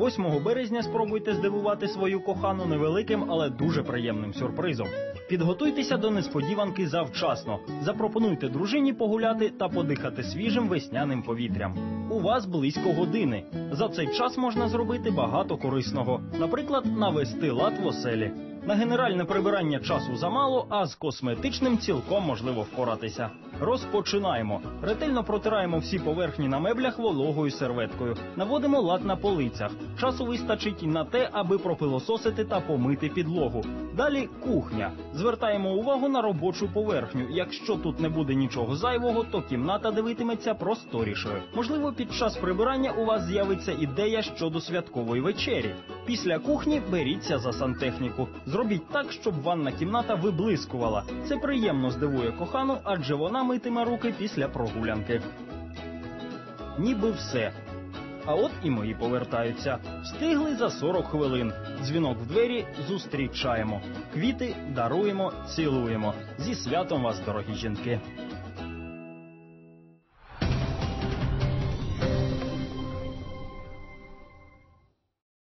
8 березня спробуйте здивувати свою кохану невеликим, але дуже приємним сюрпризом. Підготуйтеся до несподіванки завчасно. Запропонуйте дружині погуляти та подихати свіжим весняним повітрям. У вас близько години. За цей час можна зробити багато корисного, наприклад, навести лад в оселі. На генеральне прибирання часу замало, а з косметичним цілком можливо впоратися. Розпочинаємо. Ретельно протираємо всі поверхні на меблях вологою серветкою. Наводимо лад на полицях. Часу вистачить і на те, аби пропилососити та помити підлогу. Далі кухня. Звертаємо увагу на робочу поверхню. Якщо тут не буде нічого зайвого, то кімната дивитиметься просторішою. Можливо, під час прибирання у вас з'явиться ідея щодо святкової вечері. Після кухні беріться за сантехніку. Зробіть так, щоб ванна кімната виблискувала. Це приємно здивує кохану, адже вона митиме руки після прогулянки. Ніби все. А от і мої повертаються. Встигли за 40 хвилин. Дзвінок в двері зустрічаємо. Квіти даруємо, цілуємо. Зі святом вас, дорогі жінки.